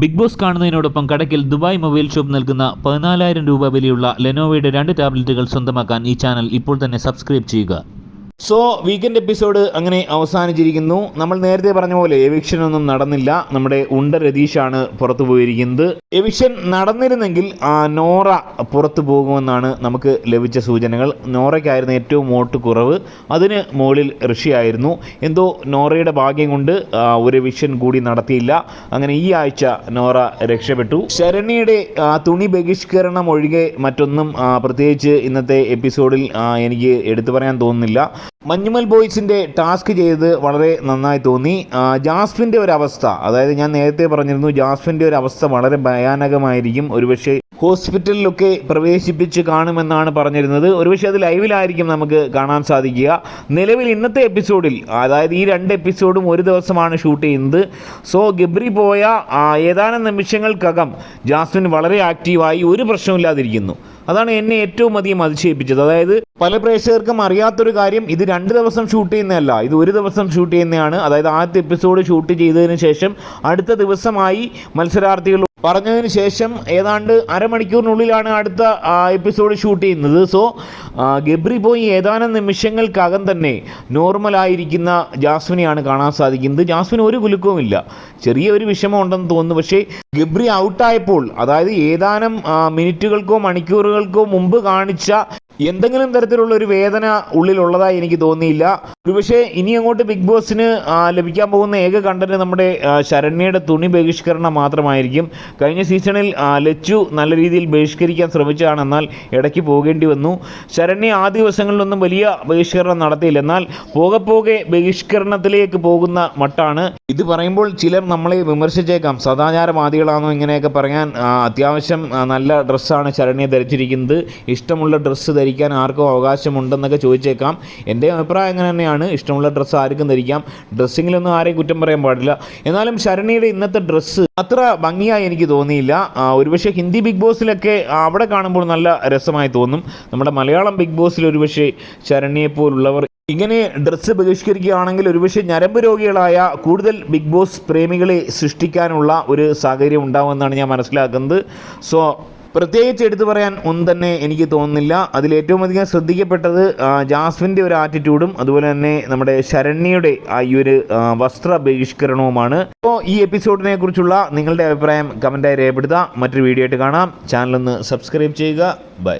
Big Boss കാണുന്നതിനോടൊപ്പം കടക്കിൽ Dubai mobile shop നൽകുന്ന പതിനാലായിരം രൂപ വിലയുള്ള ലെനോവയുടെ രണ്ട് ടാബ്ലറ്റുകൾ സ്വന്തമാക്കാൻ ഈ ചാനൽ ഇപ്പോൾ തന്നെ സബ്സ്ക്രൈബ് ചെയ്യുക. സോ വീക്കെൻഡ് എപ്പിസോഡ് അങ്ങനെ അവസാനിച്ചിരിക്കുന്നു. നമ്മൾ നേരത്തെ പറഞ്ഞ പോലെ എവിക്ഷനൊന്നും നടന്നില്ല. നമ്മുടെ ഉണ്ട രതീഷാണ് പുറത്തു പോയിരിക്കുന്നത്. എവിക്ഷൻ നടന്നിരുന്നെങ്കിൽ നോറ പുറത്തു പോകുമെന്നാണ് നമുക്ക് ലഭിച്ച സൂചനകൾ. നോറയ്ക്കായിരുന്നു ഏറ്റവും വോട്ട് കുറവ്. അതിന് മുകളിൽ ഋഷിയായിരുന്നു എന്തോ നോറയുടെ ഭാഗ്യം കൊണ്ട് ഒരു വിഷൻ കൂടി നടത്തിയില്ല. അങ്ങനെ ഈ ആഴ്ച നോറ രക്ഷപ്പെട്ടു. ശരണ്യയുടെ തുണി ബഹിഷ്കരണം ഒഴികെ മറ്റൊന്നും പ്രത്യേകിച്ച് ഇന്നത്തെ എപ്പിസോഡിൽ എനിക്ക് എടുത്തു പറയാൻ തോന്നുന്നില്ല. മഞ്ഞുമൽ ബോയ്സിന്റെ ടാസ്ക് ചെയ്ത് വളരെ നന്നായി തോന്നി. ജാസ്ഫിന്റെ ജാസ്മിന്റെ ഒരു അവസ്ഥ അതായത് ഞാൻ നേരത്തെ പറഞ്ഞിരുന്നു ജാസ്മിന്റെ ഒരു അവസ്ഥ വളരെ ഭയാനകമായിരിക്കും. ഒരുപക്ഷെ ഹോസ്പിറ്റലിലൊക്കെ പ്രവേശിപ്പിച്ച് കാണുമെന്നാണ് പറഞ്ഞിരുന്നത്. ഒരുപക്ഷെ അത് ലൈവിലായിരിക്കും നമുക്ക് കാണാൻ സാധിക്കുക. നിലവിൽ ഇന്നത്തെ എപ്പിസോഡിൽ അതായത് ഈ രണ്ട് എപ്പിസോഡും ഒരു ദിവസമാണ് ഷൂട്ട് ചെയ്യുന്നത്. സോ ഗബ്രി പോയ ഏതാനും നിമിഷങ്ങൾക്കകം ജാസ്മിൻ വളരെ ആക്റ്റീവായി ഒരു പ്രശ്നമില്ലാതിരിക്കുന്നു അതാണ് എന്നെ ഏറ്റവും അധികം അതിശയിപ്പിച്ചത്. അതായത് പല പ്രേക്ഷകർക്കും അറിയാത്തൊരു കാര്യം ഇത് രണ്ട് ദിവസം ഷൂട്ട് ചെയ്യുന്നതല്ല. ഇത് ഒരു ദിവസം ഷൂട്ട് ചെയ്യുന്നതാണ്. അതായത് ആദ്യത്തെ എപ്പിസോഡ് ഷൂട്ട് ചെയ്തതിന് ശേഷം അടുത്ത ദിവസമായി മത്സരാർത്ഥികൾ പറഞ്ഞതിന് ശേഷം ഏതാണ്ട് അരമണിക്കൂറിനുള്ളിലാണ് അടുത്ത എപ്പിസോഡ് ഷൂട്ട് ചെയ്യുന്നത്. സോ ഗബ്രി പോയി ഏതാനും നിമിഷങ്ങൾക്കകം തന്നെ നോർമലായിരിക്കുന്ന ജാസ്മിനെയാണ് കാണാൻ സാധിക്കുന്നത്. ജാസ്മിന് ഒരു കുലുക്കവുമില്ല ചെറിയ ഒരു വിഷമം ഉണ്ടെന്ന് തോന്നുന്നു. പക്ഷേ ഗബ്രി ഔട്ടായപ്പോൾ അതായത് ഏതാനും മിനിറ്റുകൾക്കോ മണിക്കൂറുകൾക്കോ മുമ്പ് കാണിച്ച എന്തെങ്കിലും തരത്തിലുള്ള ഒരു വേദന ഉള്ളിലുള്ളതായി എനിക്ക് തോന്നിയില്ല. ഒരുപക്ഷെ ഇനി അങ്ങോട്ട് ബിഗ് ബോസിന് ലഭിക്കാൻ പോകുന്ന ഏക കണ്ടന്റ് നമ്മുടെ ശരണ്യയുടെ തുണി ബഹിഷ്കരണം മാത്രമായിരിക്കും. കഴിഞ്ഞ സീസണിൽ ലച്ചു നല്ല രീതിയിൽ ബഹിഷ്കരിക്കാൻ ശ്രമിച്ചതാണ്. എന്നാൽ ഇടയ്ക്ക് പോകേണ്ടി വന്നു. ശരണ്യ ആ ദിവസങ്ങളിലൊന്നും വലിയ ബഹിഷ്കരണം നടത്തിയില്ല. എന്നാൽ പോകെ പോകെ ബഹിഷ്കരണത്തിലേക്ക് പോകുന്ന മട്ടാണ്. ഇത് പറയുമ്പോൾ ചിലർ നമ്മളെ വിമർശിച്ചേക്കാം. സദാചാരവാദികളാണോ ഇങ്ങനെയൊക്കെ പറയാൻ അത്യാവശ്യം നല്ല ഡ്രസ്സാണ് ശരണ്യ ധരിച്ചിരിക്കുന്നത്. ഇഷ്ടമുള്ള ഡ്രസ്സ് ധരിക്കാൻ ആർക്കും അവകാശമുണ്ടെന്നൊക്കെ ചോദിച്ചേക്കാം. എന്റെ അഭിപ്രായം അങ്ങനെ തന്നെയാണ്. ഇഷ്ടമുള്ള ഡ്രസ്സ് ആർക്കും ധരിക്കാം. ഡ്രസ്സിങ്ങിലൊന്നും ആരെയും കുറ്റം പറയാൻ പാടില്ല. എന്നാലും ശരണിയുടെ ഇന്നത്തെ ഡ്രസ്സ് അത്ര ഭംഗിയായി എനിക്ക് തോന്നിയില്ല. ഒരുപക്ഷെ ഹിന്ദി ബിഗ് ബോസിലൊക്കെ അവിടെ കാണുമ്പോൾ നല്ല രസമായി തോന്നും. നമ്മുടെ മലയാളം ബിഗ് ബോസിൽ ഒരുപക്ഷെ ശരണ്യെ പോലുള്ളവർ ഇങ്ങനെ ഡ്രസ്സ് ബഹിഷ്കരിക്കുകയാണെങ്കിൽ ഒരുപക്ഷെ ഞരമ്പ് രോഗികളായ കൂടുതൽ ബിഗ് ബോസ് പ്രേമികളെ സൃഷ്ടിക്കാനുള്ള ഒരു സാഹചര്യം ഉണ്ടാവുമെന്നാണ് ഞാൻ മനസ്സിലാക്കുന്നത്. സോ പ്രത്യേകിച്ച് എടുത്തു പറയാൻ ഒന്നും തന്നെ എനിക്ക് തോന്നുന്നില്ല. അതിൽ ഏറ്റവും അധികം ശ്രദ്ധിക്കപ്പെട്ടത് ജാസ്മിന്റെ ഒരു ആറ്റിറ്റ്യൂഡും അതുപോലെ തന്നെ നമ്മുടെ ശരണ്യയുടെ ആ ഈ ഒരു വസ്ത്ര ബഹിഷ്കരണവുമാണ് അപ്പോൾ ഈ എപ്പിസോഡിനെ കുറിച്ചുള്ള നിങ്ങളുടെ അഭിപ്രായം കമന്റായി രേഖപ്പെടുത്തുക മറ്റൊരു വീഡിയോ ആയിട്ട് കാണാം. ചാനലൊന്ന് സബ്സ്ക്രൈബ് ചെയ്യുക. ബൈ